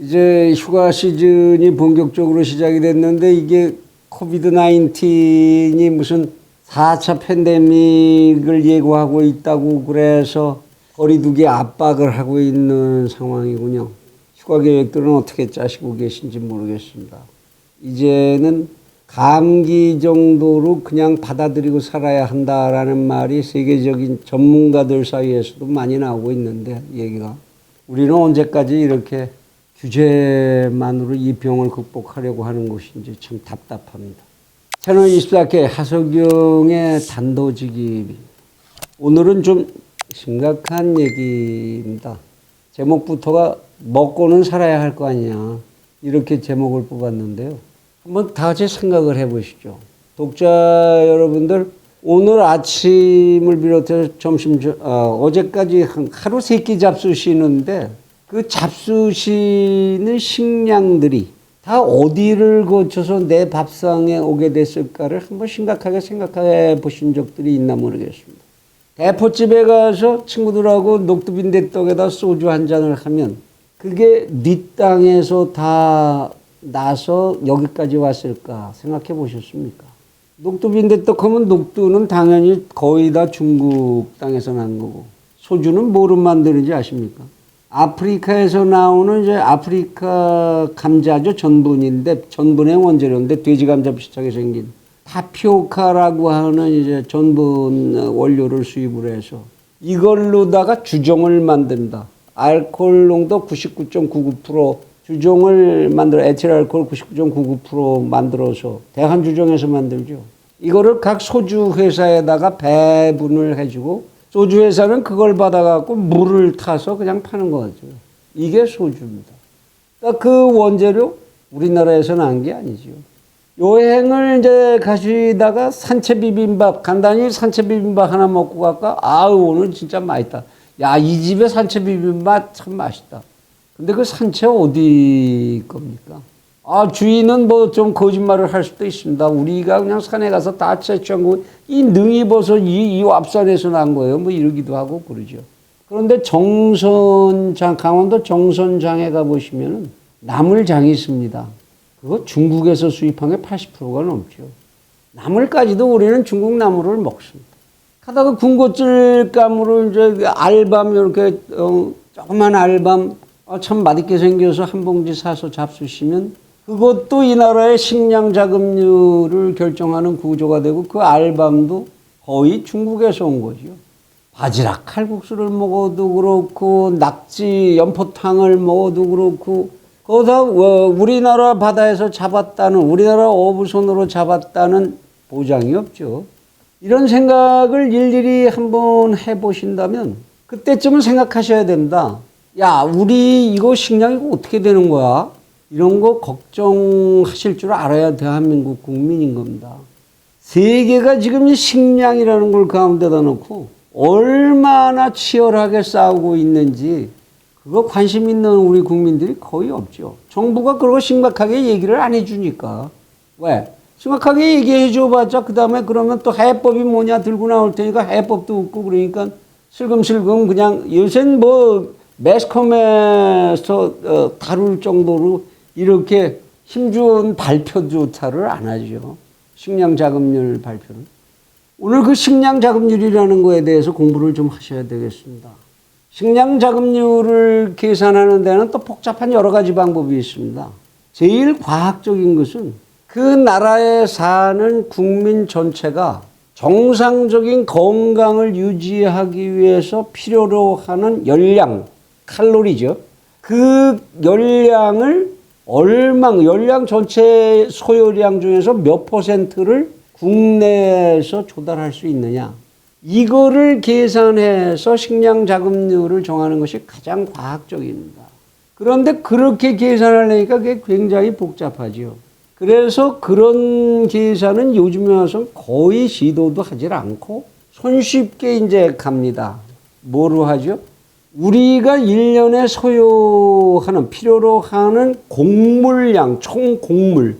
이제 휴가 시즌이 본격적으로 시작이 됐는데 이게 코비드 19이 무슨 4차 팬데믹을 예고하고 있다고 그래서 거리두기 압박을 하고 있는 상황이군요. 휴가 계획들은 어떻게 짜시고 계신지 모르겠습니다. 이제는 감기 정도로 그냥 받아들이고 살아야 한다라는 말이 세계적인 전문가들 사이에서도 많이 나오고 있는데 얘기가 우리는 언제까지 이렇게 규제만으로 이 병을 극복하려고 하는 것인지 참 답답합니다. 채널 24K 하석영의 단도직입. 오늘은 좀 심각한 얘기입니다. 제목부터가 먹고는 살아야 할 거 아니냐. 이렇게 제목을 뽑았는데요. 한번 다 같이 생각을 해 보시죠. 독자 여러분들, 오늘 아침을 비롯해서 점심, 저- 어, 어제까지 한 하루 세 끼 잡수시는데 그 잡수시는 식량들이 다 어디를 거쳐서 내 밥상에 오게 됐을까를 한번 심각하게 생각해 보신 적들이 있나 모르겠습니다. 대포집에 가서 친구들하고 녹두빈대 떡에다 소주 한 잔을 하면 그게 네 땅에서 다 나서 여기까지 왔을까 생각해 보셨습니까? 녹두빈대 떡 하면 녹두는 당연히 거의 다 중국 땅에서 난 거고 소주는 뭐로 만드는지 아십니까? 아프리카에서 나오는 이제 아프리카 감자죠 전분인데 전분의 원재료인데 돼지 감자 비슷하게 생긴 타피오카라고 하는 이제 전분 원료를 수입을 해서 이걸로다가 주종을 만든다. 알코올 농도 99.99% 주종을 만들어 에틸 알코올 99.99% 만들어서 대한 주종에서 만들죠. 이거를 각 소주 회사에다가 배분을 해주고 소주 회사는 그걸 받아갖고 물을 타서 그냥 파는 거죠. 이게 소주입니다. 그러니까 그 원재료 우리나라에서 난게 아니죠. 여행을 이제 가시다가 산채 비빔밥 간단히 산채 비빔밥 하나 먹고 갈까? 아우 오늘 진짜 맛있다. 야 이 집에 산채 비빔밥 참 맛있다. 근데 그 산채 어디 겁니까? 아 주인은 뭐 좀 거짓말을 할 수도 있습니다. 우리가 그냥 산에 가서 다 채취한 거 이 능이버섯 이, 이 앞산에서 난 거예요. 뭐 이러기도 하고 그러죠. 그런데 정선장 강원도 정선장에 가 보시면은 나물장이 있습니다. 그거 중국에서 수입한 게 80%가 넘죠. 나물까지도 우리는 중국 나물을 먹습니다. 가다가 군것질감으로 이제 그 알밤 이렇게 어, 조그만 알밤 아, 참 맛있게 생겨서 한 봉지 사서 잡수시면 그것도 이 나라의 식량 자금률을 결정하는 구조가 되고 그 알밤도 거의 중국에서 온 거죠. 바지락 칼국수를 먹어도 그렇고 낙지 연포탕을 먹어도 그렇고 거기다 어, 우리나라 바다에서 잡았다는 우리나라 어부손으로 잡았다는 보장이 없죠. 이런 생각을 일일이 한번 해보신다면 그때쯤은 생각하셔야 됩니다. 야, 우리 이거 식량 이거 어떻게 되는 거야? 이런 거 걱정하실 줄 알아야 대한민국 국민인 겁니다. 세계가 지금 이 식량이라는 걸 가운데다 놓고 얼마나 치열하게 싸우고 있는지 그거 관심 있는 우리 국민들이 거의 없죠. 정부가 그러고 심각하게 얘기를 안 해주니까. 왜? 심각하게 얘기해 줘봤자 그 다음에 그러면 또 해법이 뭐냐 들고 나올 테니까 해법도 없고 그러니까 슬금슬금 그냥 요새는 뭐 매스컴에서 어, 다룰 정도로 이렇게 힘좋은 발표조차를 안 하죠. 식량 자금률 발표를. 오늘 그 식량 자금률이라는 거에 대해서 공부를 좀 하셔야 되겠습니다. 식량 자금률을 계산하는 데는 또 복잡한 여러 가지 방법이 있습니다. 제일 과학적인 것은 그 나라에 사는 국민 전체가 정상적인 건강을 유지하기 위해서 필요로 하는 열량, 칼로리죠. 그 열량을 얼마, 열량 전체 소요량 중에서 몇 퍼센트를 국내에서 조달할 수 있느냐. 이거를 계산해서 식량 자금률을 정하는 것이 가장 과학적입니다. 그런데 그렇게 계산하려니까 그게 굉장히 복잡하지요. 그래서 그런 계산은 요즘에 와서 거의 시도도 하질 않고 손쉽게 이제 갑니다. 뭐로 하죠? 우리가 일년에 소요하는, 필요로 하는 곡물량, 총 곡물.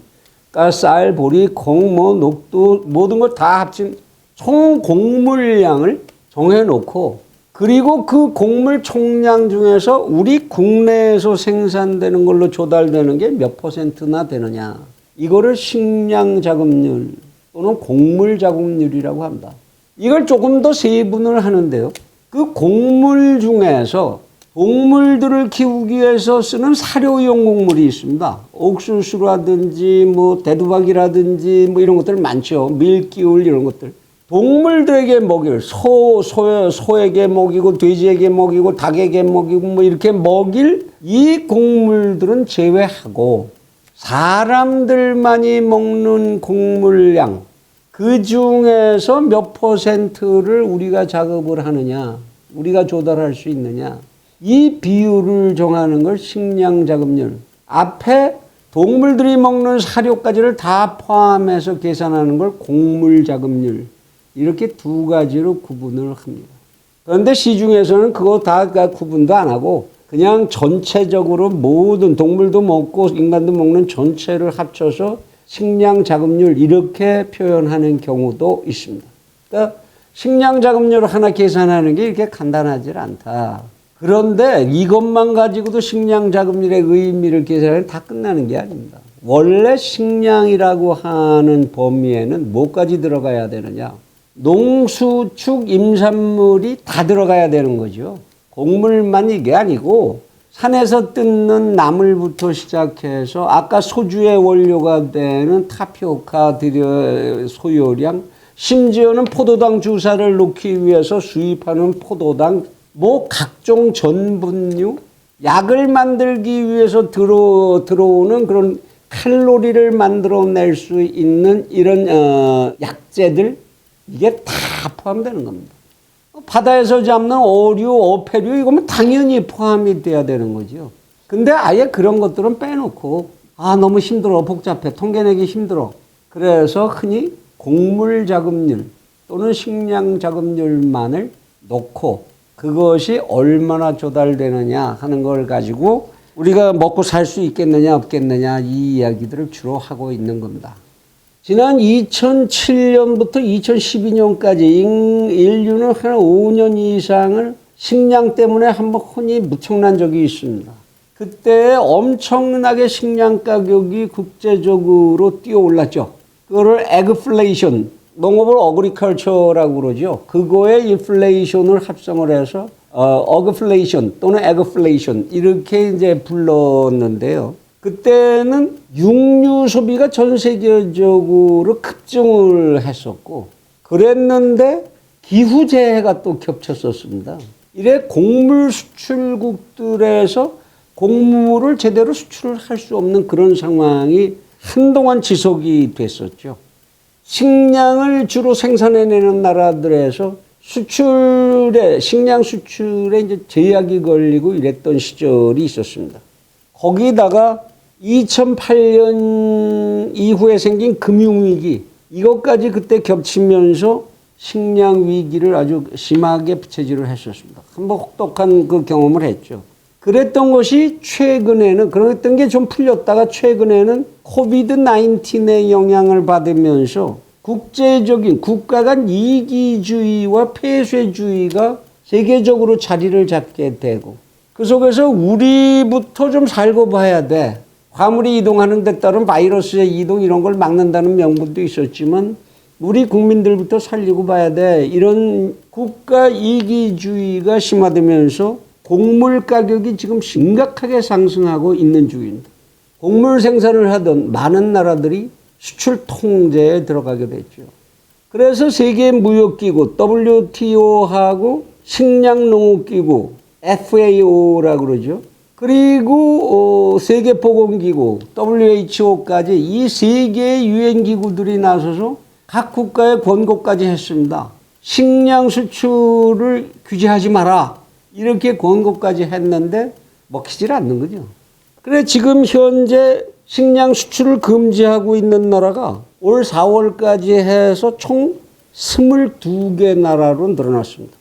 그러니까 쌀, 보리, 콩, 뭐, 녹두, 모든 걸 다 합친 총 곡물량을 정해 놓고 그리고 그 곡물 총량 중에서 우리 국내에서 생산되는 걸로 조달되는 게 몇 퍼센트나 되느냐. 이거를 식량 자급률 또는 곡물 자급률이라고 합니다. 이걸 조금 더 세분을 하는데요. 그 곡물 중에서 동물들을 키우기 위해서 쓰는 사료용 곡물이 있습니다. 옥수수라든지 뭐 대두박이라든지 뭐 이런 것들 많죠. 밀기울 이런 것들. 동물들에게 먹일 소, 소 소에게 먹이고 돼지에게 먹이고 닭에게 먹이고 뭐 이렇게 먹일 이 곡물들은 제외하고 사람들만이 먹는 곡물량 그 중에서 몇 퍼센트를 우리가 작업을 하느냐 우리가 조달할 수 있느냐 이 비율을 정하는 걸 식량 자급률 앞에 동물들이 먹는 사료까지를 다 포함해서 계산하는 걸 곡물 자급률 이렇게 두 가지로 구분을 합니다. 그런데 시중에서는 그거 다 구분도 안 하고 그냥 전체적으로 모든 동물도 먹고 인간도 먹는 전체를 합쳐서 식량 자급률 이렇게 표현하는 경우도 있습니다. 그러니까 식량 자급률 하나 계산하는 게 이렇게 간단하지 않다. 그런데 이것만 가지고도 식량 자급률의 의미를 계산하면 다 끝나는 게 아닙니다. 원래 식량이라고 하는 범위에는 뭐까지 들어가야 되느냐? 농수축 임산물이 다 들어가야 되는 거죠. 곡물만 이게 아니고 산에서 뜯는 나물부터 시작해서 아까 소주의 원료가 되는 타피오카 소요량 심지어는 포도당 주사를 놓기 위해서 수입하는 포도당 뭐 각종 전분류 약을 만들기 위해서 들어 들어오는 그런 칼로리를 만들어낼 수 있는 이런 어, 약재들 이게 다 포함되는 겁니다. 바다에서 잡는 어류, 어패류 이거면 당연히 포함이 돼야 되는 거죠. 근데 아예 그런 것들은 빼놓고 아 너무 힘들어 복잡해 통계내기 힘들어 그래서 흔히 곡물 자급률 또는 식량 자급률만을 놓고 그것이 얼마나 조달되느냐 하는 걸 가지고 우리가 먹고 살 수 있겠느냐 없겠느냐 이 이야기들을 주로 하고 있는 겁니다. 지난 2007년부터 2012년까지 인류는 한 5년 이상을 식량 때문에 한번 흔히 무청난 적이 있습니다. 그때 엄청나게 식량 가격이 국제적으로 뛰어올랐죠. 그거를 에그플레이션, 농업을 어그리컬처라고 그러죠. 그거에 인플레이션을 합성을 해서 어, 어그플레이션 또는 에그플레이션 이렇게 이제 불렀는데요. 그때는 육류 소비가 전 세계적으로 급증을 했었고 그랬는데 기후재해가 또 겹쳤었습니다. 이래 곡물 수출국들에서 곡물을 제대로 수출을 할 수 없는 그런 상황이 한동안 지속이 됐었죠. 식량을 주로 생산해내는 나라들에서 수출에 식량 수출에 이제 제약이 걸리고 이랬던 시절이 있었습니다. 거기다가 2008년 이후에 생긴 금융위기 이것까지 그때 겹치면서 식량 위기를 아주 심하게 부채질을 했었습니다. 한번 혹독한 그 경험을 했죠. 그랬던 것이 최근에는 그랬던 게 좀 풀렸다가 최근에는 코비드 19의 영향을 받으면서 국제적인 국가 간 이기주의와 폐쇄주의가 세계적으로 자리를 잡게 되고 그 속에서 우리부터 좀 살고 봐야 돼. 화물이 이동하는 데 따른 바이러스의 이동 이런 걸 막는다는 명분도 있었지만 우리 국민들부터 살리고 봐야 돼. 이런 국가 이기주의가 심화되면서 곡물 가격이 지금 심각하게 상승하고 있는 중입니다. 곡물 생산을 하던 많은 나라들이 수출 통제에 들어가게 됐죠. 그래서 세계 무역기구 WTO하고 식량농업기구 FAO라고 그러죠. 그리고 어, 세계보건기구 WHO까지 이 세 개의 유엔 기구들이 나서서 각 국가의 권고까지 했습니다. 식량 수출을 규제하지 마라. 이렇게 권고까지 했는데 먹히질 않는 거죠. 그래 지금 현재 식량 수출을 금지하고 있는 나라가 올 4월까지 해서 총 22개 나라로 늘어났습니다.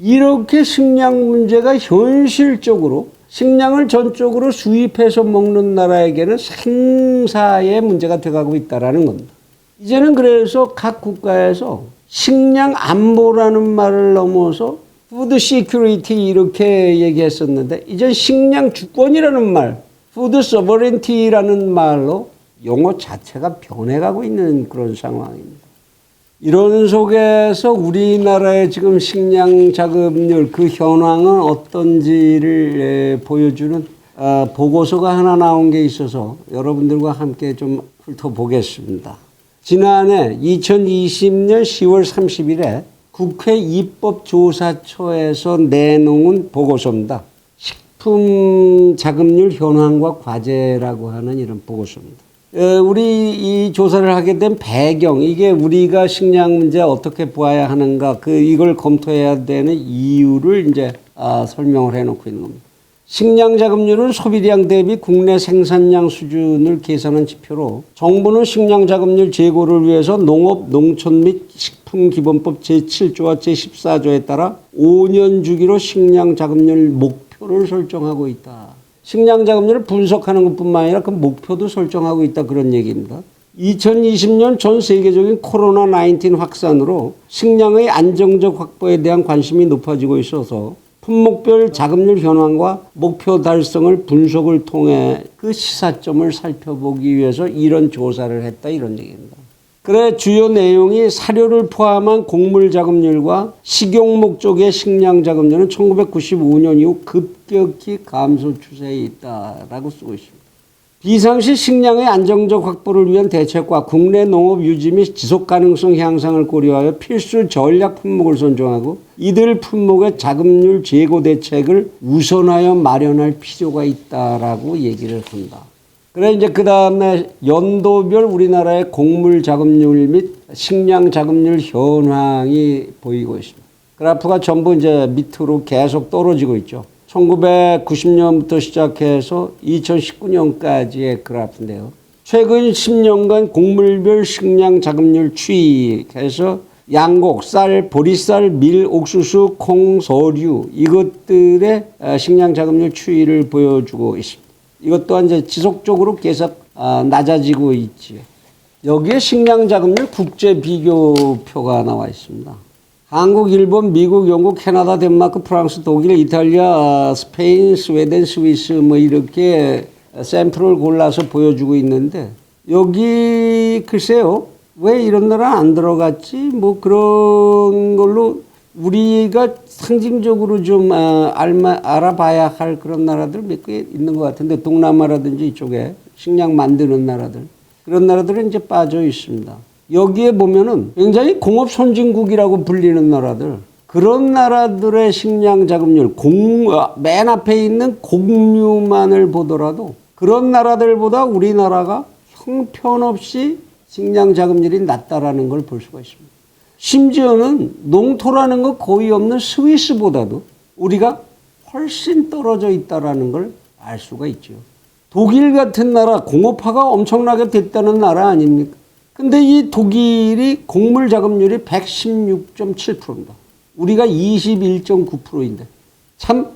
이렇게 식량 문제가 현실적으로 식량을 전적으로 수입해서 먹는 나라에게는 생사의 문제가 돼가고 있다라는 겁니다. 이제는 그래서 각 국가에서 식량 안보라는 말을 넘어서 푸드 시큐리티 이렇게 얘기했었는데 이제 식량 주권이라는 말, 푸드 서버렌티라는 말로 용어 자체가 변해가고 있는 그런 상황입니다. 이런 속에서 우리나라의 지금 식량 자급률 그 현황은 어떤지를 에, 보여주는 아, 보고서가 하나 나온 게 있어서 여러분들과 함께 좀 훑어보겠습니다. 지난해 2020년 10월 30일에 국회 입법조사처에서 내놓은 보고서입니다. 식품 자급률 현황과 과제라고 하는 이런 보고서입니다. 어, 우리 이 조사를 하게 된 배경, 이게 우리가 식량 문제 어떻게 보아야 하는가, 그 이걸 검토해야 되는 이유를 이제 아, 설명을 해놓고 있는 겁니다. 식량 자급률은 소비량 대비 국내 생산량 수준을 계산한 지표로 정부는 식량 자급률 제고를 위해서 농업, 농촌 및 식품기본법 제7조와 제14조에 따라 5년 주기로 식량 자급률 목표를 설정하고 있다. 식량 자급률을 분석하는 것뿐만 아니라 그 목표도 설정하고 있다 그런 얘기입니다. 2020년 전 세계적인 코로나 19 확산으로 식량의 안정적 확보에 대한 관심이 높아지고 있어서 품목별 자급률 현황과 목표 달성을 분석을 통해 그 시사점을 살펴보기 위해서 이런 조사를 했다 이런 얘기입니다. 그래 주요 내용이 사료를 포함한 곡물 자급률과 식용 목적의 식량 자급률은 1995년 이후 급격히 감소 추세에 있다라고 쓰고 있습니다. 비상시 식량의 안정적 확보를 위한 대책과 국내 농업 유지 및 지속 가능성 향상을 고려하여 필수 전략 품목을 선정하고 이들 품목의 자급률 제고 대책을 우선하여 마련할 필요가 있다라고 얘기를 한다. 그래 이제 그 다음에 연도별 우리나라의 곡물 자급률 및 식량 자급률 현황이 보이고 있습니다. 그래프가 전부 이제 밑으로 계속 떨어지고 있죠. 1990년부터 시작해서 2019년까지의 그래프인데요. 최근 10년간 곡물별 식량 자급률 추이해서 양곡, 쌀, 보리쌀, 밀, 옥수수, 콩, 서류 이것들의 어, 식량 자급률 추이를 보여주고 있습니다. 이것 또한 이제 지속적으로 계속 아, 낮아지고 있지요. 여기에 식량 자급률 국제 비교표가 나와 있습니다. 한국, 일본, 미국, 영국, 캐나다, 덴마크, 프랑스, 독일, 이탈리아, 스페인, 스웨덴, 스위스 뭐 이렇게 샘플을 골라서 보여주고 있는데 여기 글쎄요 왜 이런 나라 안 들어갔지 뭐 그런 걸로 우리가 상징적으로 좀 아, 알마, 알아봐야 할 그런 나라들 몇 개 있는 것 같은데 동남아라든지 이쪽에 식량 만드는 나라들 그런 나라들은 이제 빠져 있습니다. 여기에 보면은 굉장히 공업 선진국이라고 불리는 나라들 그런 나라들의 식량 자급률 공, 아, 맨 앞에 있는 곡류만을 보더라도 그런 나라들보다 우리나라가 형편없이 식량 자급률이 낮다라는 걸 볼 수가 있습니다. 심지어는 농토라는 거 거의 없는 스위스보다도 우리가 훨씬 떨어져 있다라는 걸 알 수가 있죠. 독일 같은 나라 공업화가 엄청나게 됐다는 나라 아닙니까? 근데 이 독일이 곡물 자급률이 116.7%입니다. 우리가 21.9%인데 참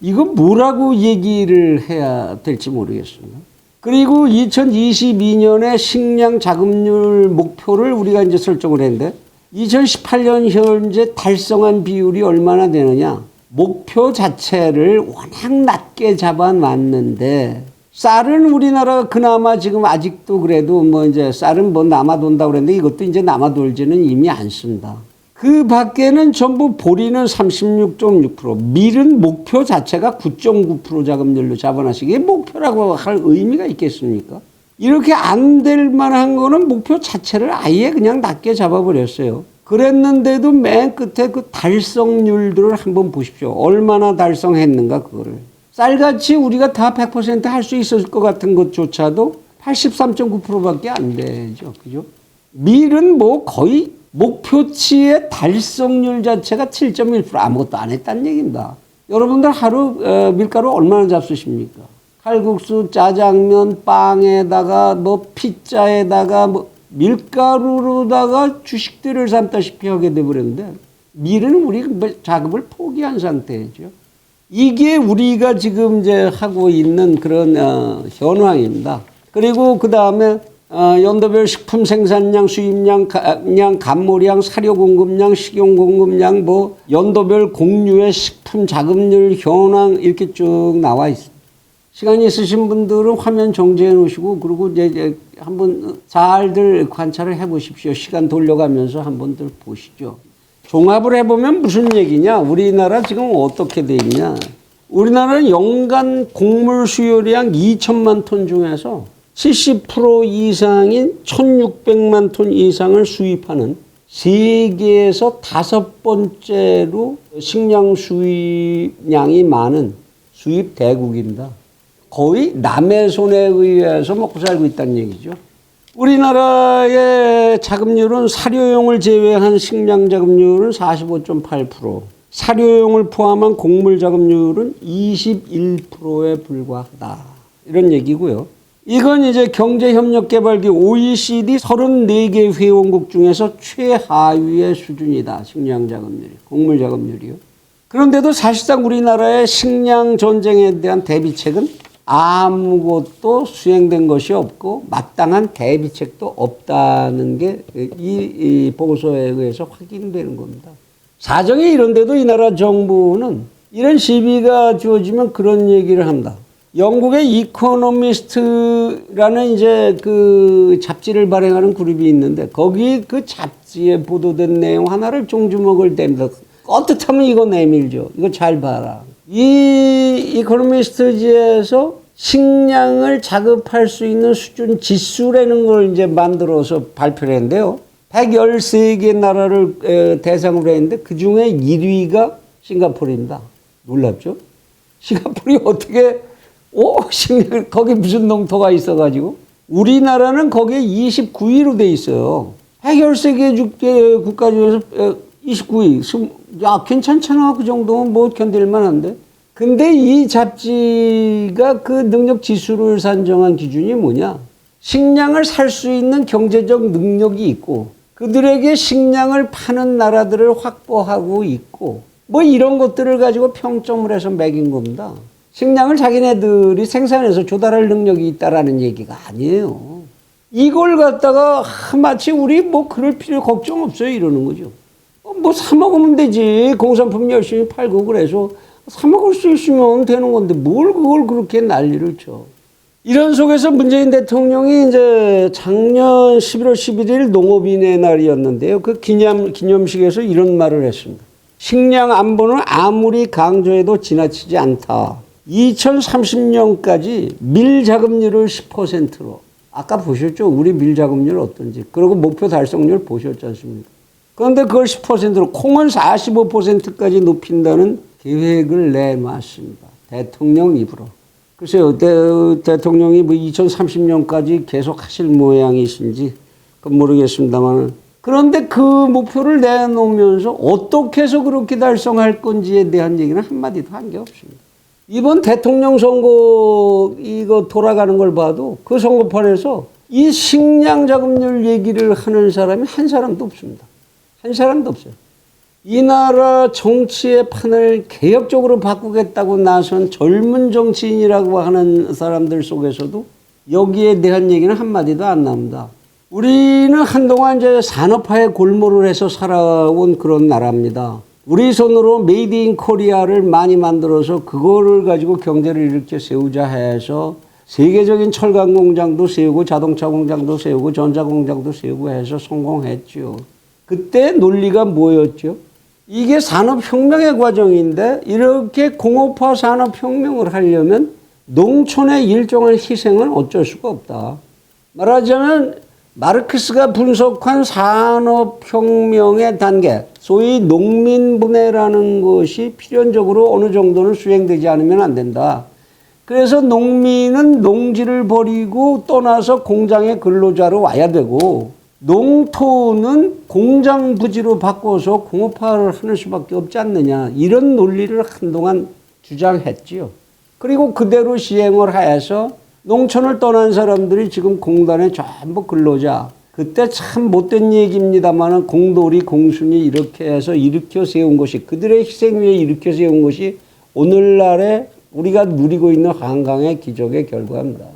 이거 뭐라고 얘기를 해야 될지 모르겠습니다. 그리고 2022년에 식량 자급률 목표를 우리가 이제 설정을 했는데 2018년 현재 달성한 비율이 얼마나 되느냐? 목표 자체를 워낙 낮게 잡아놨는데 쌀은 우리나라가 그나마 지금 아직도 그래도 뭐 이제 쌀은 뭐 남아 돈다 그랬는데 이것도 이제 남아 돌지는 이미 않습니다. 그 밖에는 전부 보리는 36.6%, 밀은 목표 자체가 9.9% 자급률로 잡아놨으니 이게 목표라고 할 의미가 있겠습니까? 이렇게 안 될 만한 거는 목표 자체를 아예 그냥 낮게 잡아버렸어요. 그랬는데도 맨 끝에 그 달성률들을 한번 보십시오. 얼마나 달성했는가, 그거를. 쌀같이 우리가 다 100%할 수 있을 것 같은 것조차도 83.9%밖에 안 되죠. 그죠? 밀은 뭐 거의 목표치의 달성률 자체가 7.1% 아무것도 안 했다는 얘기입니다. 여러분들 하루 어, 밀가루 얼마나 잡수십니까? 칼국수, 짜장면, 빵에다가 뭐 피자에다가 뭐 밀가루로다가 주식들을 삶다시피 하게 돼버렸는데 밀은 우리 자급을 포기한 상태죠. 이게 우리가 지금 이제 하고 있는 그런 어, 현황입니다. 그리고 그 다음에 어, 연도별 식품 생산량, 수입량, 량, 감모량, 사료 공급량, 식용 공급량, 뭐 연도별 공유의 식품 자급률 현황 이렇게 쭉 나와 있습니다. 시간이 있으신 분들은 화면 정지해 놓으시고 그리고 이제, 한번 잘들 관찰을 해 보십시오. 시간 돌려가면서 한번들 보시죠. 종합을 해보면 무슨 얘기냐? 우리나라 지금 어떻게 돼 있냐? 우리나라는 연간 곡물 수요량 2천만 톤 중에서 70% 이상인 1,600만 톤 이상을 수입하는 세계에서 다섯 번째로 식량 수입량이 많은 수입 대국입니다. 거의 남의 손에 의해서 먹고 살고 있다는 얘기죠. 우리나라의 자급률은 사료용을 제외한 식량 자급률은 45.8%, 사료용을 포함한 곡물 자급률은 21%에 불과하다. 이런 얘기고요. 이건 이제 경제협력개발기 OECD 34개 회원국 중에서 최하위의 수준이다. 식량 자급률이, 곡물 자급률이요. 그런데도 사실상 우리나라의 식량 전쟁에 대한 대비책은 아무것도 수행된 것이 없고 마땅한 대비책도 없다는 게이 보고서에 의해서 확인되는 겁니다. 사정이 이런데도 이 나라 정부는 이런 시비가 주어지면 그런 얘기를 합니다. 영국의 이코노미스트라는 이제 그 잡지를 발행하는 그룹이 있는데 거기 그 잡지에 보도된 내용 하나를 종주먹을 댄다. 떳떳하면 이거 내밀죠. 이거 잘 봐라. 이 이코노미스트지에서 식량을 자급할 수 있는 수준 지수라는 걸 이제 만들어서 발표를 했는데요. 113개 나라를 에, 대상으로 했는데 그 중에 1위가 싱가포르입니다. 놀랍죠? 싱가포르이 어떻게, 오, 식량, 거기 무슨 농토가 있어가지고. 우리나라는 거기에 29위로 돼 있어요. 113개 국가 중에서 29위. 야, 괜찮잖아. 그 정도면 뭐 견딜만 한데. 근데 이 잡지가 그 능력 지수를 산정한 기준이 뭐냐? 식량을 살 수 있는 경제적 능력이 있고 그들에게 식량을 파는 나라들을 확보하고 있고 뭐 이런 것들을 가지고 평점을 해서 매긴 겁니다. 식량을 자기네들이 생산해서 조달할 능력이 있다라는 얘기가 아니에요. 이걸 갖다가 마치 우리 뭐 그럴 필요 걱정 없어요 이러는 거죠. 뭐 사 먹으면 되지 공산품 열심히 팔고 그래서 사 먹을 수 있으면 되는 건데 뭘 그걸 그렇게 난리를 쳐. 이런 속에서 문재인 대통령이 이제 작년 11월 11일 농업인의 날이었는데요. 그 기념, 기념식에서 이런 말을 했습니다. 식량 안보는 아무리 강조해도 지나치지 않다. 2030년까지 밀 자급률을 10%로. 아까 보셨죠? 우리 밀 자급률 어떤지. 그리고 목표 달성률 보셨지 않습니까? 그런데 그걸 10%로 콩은 45%까지 높인다는 계획을 내놨습니다. 대통령 입으로. 글쎄요, 대, 대통령이 뭐 2030년까지 계속 하실 모양이신지 그건 모르겠습니다만. 그런데 그 목표를 내놓으면서 어떻게 해서 그렇게 달성할 건지에 대한 얘기는 한마디도 한 게 없습니다. 이번 대통령 선거 이거 돌아가는 걸 봐도 그 선거판에서 이 식량 자금률 얘기를 하는 사람이 한 사람도 없습니다. 한 사람도 없어요. 이 나라 정치의 판을 개혁적으로 바꾸겠다고 나선 젊은 정치인이라고 하는 사람들 속에서도 여기에 대한 얘기는 한마디도 안 나옵니다. 우리는 한동안 이제 산업화에 골몰을 해서 살아온 그런 나라입니다. 우리 손으로 메이드 인 코리아를 많이 만들어서 그거를 가지고 경제를 일으켜 세우자 해서 세계적인 철강 공장도 세우고 자동차 공장도 세우고 전자 공장도 세우고 해서 성공했죠. 그때 논리가 뭐였죠? 이게 산업혁명의 과정인데 이렇게 공업화 산업혁명을 하려면 농촌의 일정한 희생은 어쩔 수가 없다. 말하자면 마르크스가 분석한 산업혁명의 단계, 소위 농민분해라는 것이 필연적으로 어느 정도는 수행되지 않으면 안 된다. 그래서 농민은 농지를 버리고 떠나서 공장의 근로자로 와야 되고 농토는 공장 부지로 바꿔서 공업화를 하는 수밖에 없지 않느냐 이런 논리를 한동안 주장했지요. 그리고 그대로 시행을 하여서 농촌을 떠난 사람들이 지금 공단에 전부 근로자. 그때 참 못된 얘기입니다만 공돌이 공순이 이렇게 해서 일으켜 세운 것이 그들의 희생 위에 일으켜 세운 것이 오늘날의 우리가 누리고 있는 한강의 기적의 결과입니다.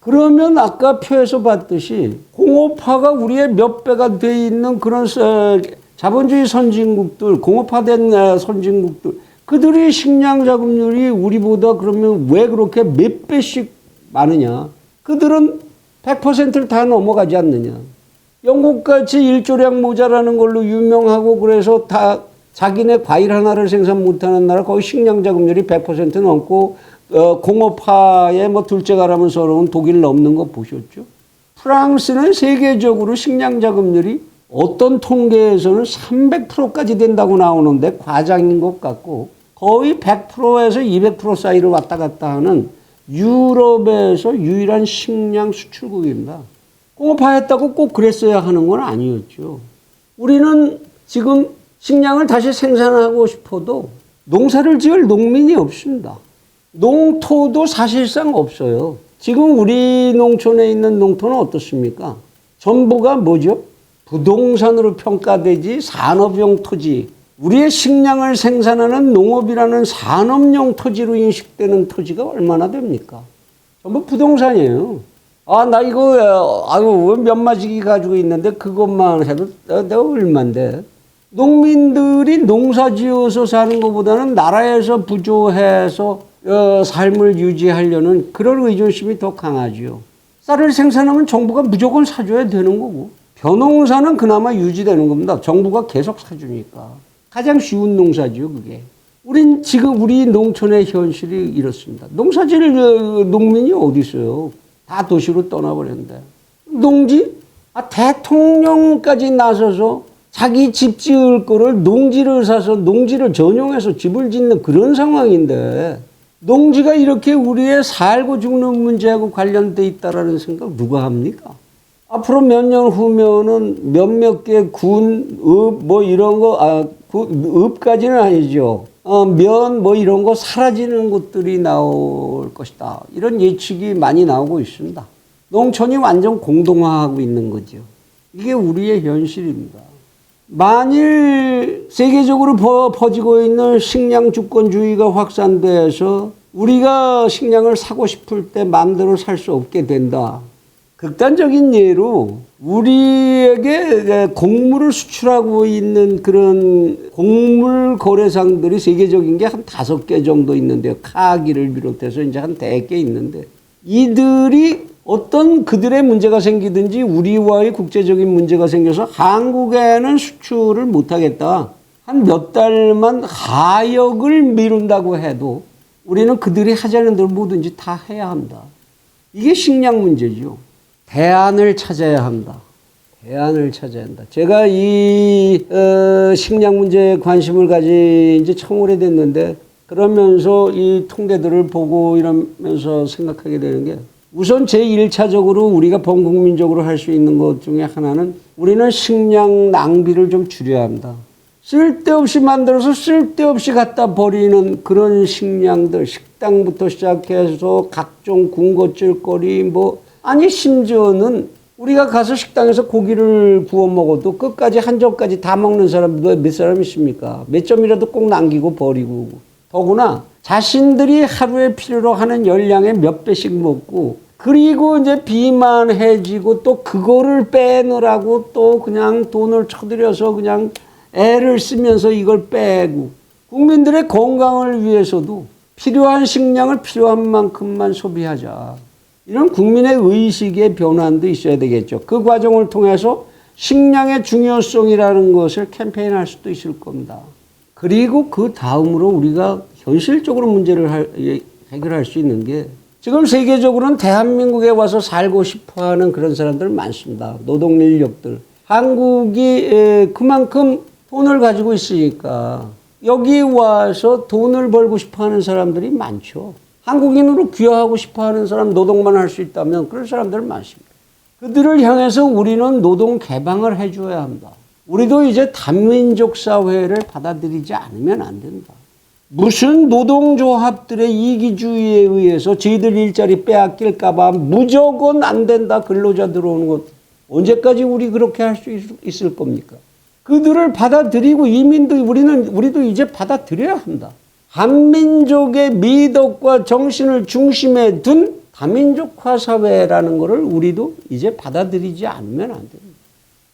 그러면 아까 표에서 봤듯이 공업화가 우리의 몇 배가 돼 있는 그런 서- 자본주의 선진국들, 공업화된 어, 선진국들, 그들의 식량 자급률이 우리보다 그러면 왜 그렇게 몇 배씩 많으냐? 그들은 100%를 다 넘어가지 않느냐? 영국같이 일조량 모자라는 걸로 유명하고 그래서 다 자기네 과일 하나를 생산 못하는 나라 거기 식량 자급률이 100% 넘고 어, 공업화에 뭐 둘째 가라면 서러운 독일 넘는 거 보셨죠? 프랑스는 세계적으로 식량 자급률이 어떤 통계에서는 300%까지 된다고 나오는데 과장인 것 같고 거의 100%에서 200% 사이를 왔다 갔다 하는 유럽에서 유일한 식량 수출국입니다. 공업화했다고 꼭 그랬어야 하는 건 아니었죠. 우리는 지금 식량을 다시 생산하고 싶어도 농사를 지을 농민이 없습니다. 농토도 사실상 없어요. 지금 우리 농촌에 있는 농토는 어떻습니까? 전부가 뭐죠? 부동산으로 평가되지 산업용 토지. 우리의 식량을 생산하는 농업이라는 산업용 토지로 인식되는 토지가 얼마나 됩니까? 전부 부동산이에요. 아, 나 이거, 어, 아유, 몇 마지기 가지고 있는데 그것만 해도 내- 내가 얼만데. 농민들이 농사 지어서 사는 것보다는 나라에서 부조해서 어, 삶을 유지하려는 그런 의존심이 더 강하지요. 쌀을 생산하면 정부가 무조건 사줘야 되는 거고 벼농사는 그나마 유지되는 겁니다. 정부가 계속 사주니까 가장 쉬운 농사지요 그게. 우린 지금 우리 농촌의 현실이 이렇습니다. 농사질 어, 농민이 어디 있어요? 다 도시로 떠나버렸는데 농지 아, 대통령까지 나서서 자기 집 지을 거를 농지를 사서 농지를 전용해서 집을 짓는 그런 상황인데 농지가 이렇게 우리의 살고 죽는 문제하고 관련돼 있다라는 생각 누가 합니까? 앞으로 몇 년 후면은 몇몇 개 군, 읍, 뭐 이런 거, 아, 구- 읍까지는 아니죠. 어, 면, 뭐 이런 거 사라지는 곳들이 나올 것이다. 이런 예측이 많이 나오고 있습니다. 농촌이 완전 공동화하고 있는 거죠. 이게 우리의 현실입니다. 만일 세계적으로 퍼- 퍼지고 있는 식량 주권주의가 확산돼서 우리가 식량을 사고 싶을 때 마음대로 살 수 없게 된다. 극단적인 예로 우리에게 곡물을 수출하고 있는 그런 곡물 거래상들이 세계적인 게 한 다섯 개 정도 있는데요. 카기를 비롯해서 이제 한 대 개 있는데 이들이 어떤 그들의 문제가 생기든지 우리와의 국제적인 문제가 생겨서 한국에는 수출을 못하겠다. 한 몇 달만 하역을 미룬다고 해도 우리는 그들이 하자는 대로 뭐든지 다 해야 한다. 이게 식량 문제죠. 대안을 찾아야 한다. 대안을 찾아야 한다. 제가 이 어, 식량 문제에 관심을 가진 지 참 오래됐는데 그러면서 이 통계들을 보고 이러면서 생각하게 되는 게 우선 제1차적으로 우리가 범국민적으로 할 수 있는 것 중에 하나는 우리는 식량 낭비를 좀 줄여야 한다. 쓸데없이 만들어서 쓸데없이 갖다 버리는 그런 식량들, 식당부터 시작해서 각종 군것질거리 뭐 아니 심지어는 우리가 가서 식당에서 고기를 구워 먹어도 끝까지 한 점까지 다 먹는 사람 몇, 몇 사람 있습니까? 몇 점이라도 꼭 남기고 버리고 더구나 자신들이 하루에 필요로 하는 열량의 몇 배씩 먹고 그리고 이제 비만해지고 또 그거를 빼느라고 또 그냥 돈을 쳐들여서 그냥 애를 쓰면서 이걸 빼고 국민들의 건강을 위해서도 필요한 식량을 필요한 만큼만 소비하자. 이런 국민의 의식의 변환도 있어야 되겠죠. 그 과정을 통해서 식량의 중요성이라는 것을 캠페인할 수도 있을 겁니다. 그리고 그 다음으로 우리가 현실적으로 문제를 할- 예, 해결할 수 있는 게 지금 세계적으로는 대한민국에 와서 살고 싶어 하는 그런 사람들 많습니다. 노동 인력들. 한국이 에, 그만큼 돈을 가지고 있으니까 여기 와서 돈을 벌고 싶어 하는 사람들이 많죠. 한국인으로 귀화하고 싶어 하는 사람 노동만 할 수 있다면 그런 사람들 많습니다. 그들을 향해서 우리는 노동 개방을 해줘야 한다. 우리도 이제 단민족 사회를 받아들이지 않으면 안 된다. 무슨 노동조합들의 이기주의에 의해서 저희들 일자리 빼앗길까봐 무조건 안 된다 근로자 들어오는 것 언제까지 우리 그렇게 할 수 있을 겁니까? 그들을 받아들이고 이민도 우리는 우리도 이제 받아들여야 한다. 한민족의 미덕과 정신을 중심에 둔 다민족화 사회라는 것을 우리도 이제 받아들이지 않으면 안 됩니다.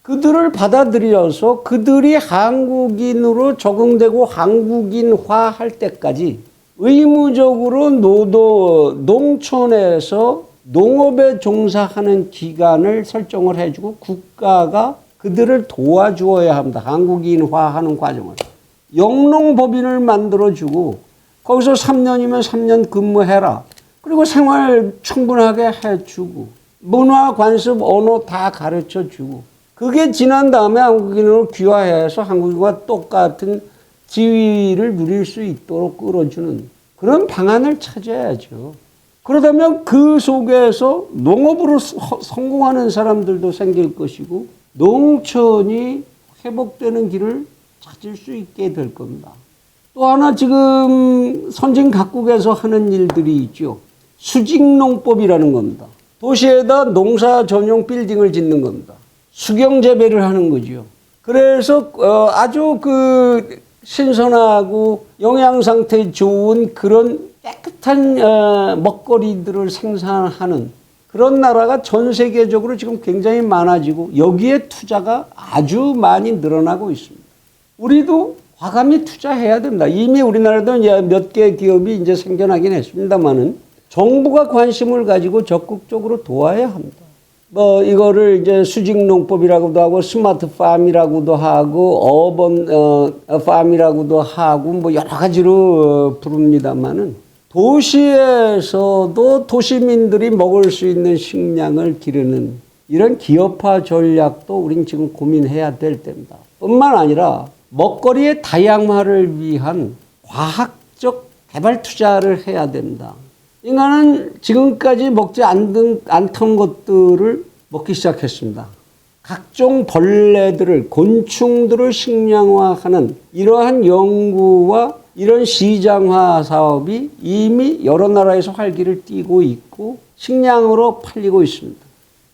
그들을 받아들여서 그들이 한국인으로 적응되고 한국인화 할 때까지 의무적으로 노도, 농촌에서 농업에 종사하는 기간을 설정을 해주고 국가가 그들을 도와주어야 합니다. 한국인화 하는 과정을. 영농법인을 만들어주고 거기서 3년이면 3년 근무해라. 그리고 생활 충분하게 해주고 문화, 관습, 언어 다 가르쳐주고 그게 지난 다음에 한국인으로 귀화해서 한국인과 똑같은 지위를 누릴 수 있도록 끌어주는 그런 방안을 찾아야죠. 그러다면 그 속에서 농업으로 서- 성공하는 사람들도 생길 것이고 농촌이 회복되는 길을 찾을 수 있게 될 겁니다. 또 하나 지금 선진 각국에서 하는 일들이 있죠. 수직농법이라는 겁니다. 도시에다 농사 전용 빌딩을 짓는 겁니다. 수경 재배를 하는 거죠. 그래서 어, 아주 그 신선하고 영양 상태 좋은 그런 깨끗한 어, 먹거리들을 생산하는 그런 나라가 전 세계적으로 지금 굉장히 많아지고 여기에 투자가 아주 많이 늘어나고 있습니다. 우리도 과감히 투자해야 됩니다. 이미 우리나라도 몇 개 기업이 이제 생겨나긴 했습니다만은 정부가 관심을 가지고 적극적으로 도와야 합니다. 뭐 이거를 이제 수직 농법이라고도 하고 스마트 팜이라고도 하고 어번 어, 팜이라고도 하고 뭐 여러 가지로 어, 부릅니다만은 도시에서도 도시민들이 먹을 수 있는 식량을 기르는 이런 기업화 전략도 우린 지금 고민해야 될 때입니다. 뿐만 아니라 먹거리의 다양화를 위한 과학적 개발 투자를 해야 됩니다. 인간은 지금까지 먹지 않던, 않던 것들을 먹기 시작했습니다. 각종 벌레들을, 곤충들을 식량화하는 이러한 연구와 이런 시장화 사업이 이미 여러 나라에서 활기를 띠고 있고 식량으로 팔리고 있습니다.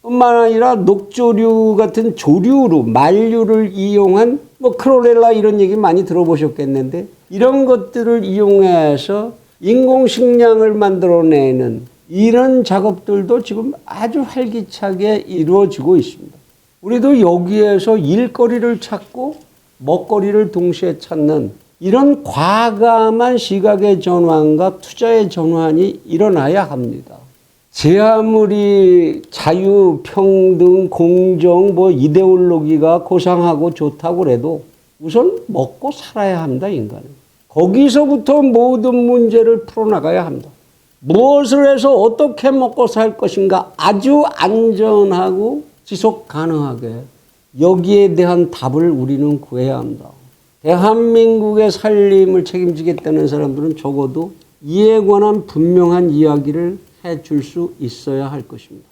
뿐만 아니라 녹조류 같은 조류로 만류를 이용한 뭐 크로렐라 이런 얘기 많이 들어보셨겠는데 이런 것들을 이용해서 인공 식량을 만들어내는 이런 작업들도 지금 아주 활기차게 이루어지고 있습니다. 우리도 여기에서 일거리를 찾고 먹거리를 동시에 찾는 이런 과감한 시각의 전환과 투자의 전환이 일어나야 합니다. 제 아무리 자유, 평등, 공정, 뭐 이데올로기가 고상하고 좋다고 그래도 우선 먹고 살아야 합니다, 인간은. 거기서부터 모든 문제를 풀어나가야 합니다. 무엇을 해서 어떻게 먹고 살 것인가 아주 안전하고 지속 가능하게 여기에 대한 답을 우리는 구해야 합니다. 대한민국의 살림을 책임지겠다는 사람들은 적어도 이에 관한 분명한 이야기를 해줄 수 있어야 할 것입니다.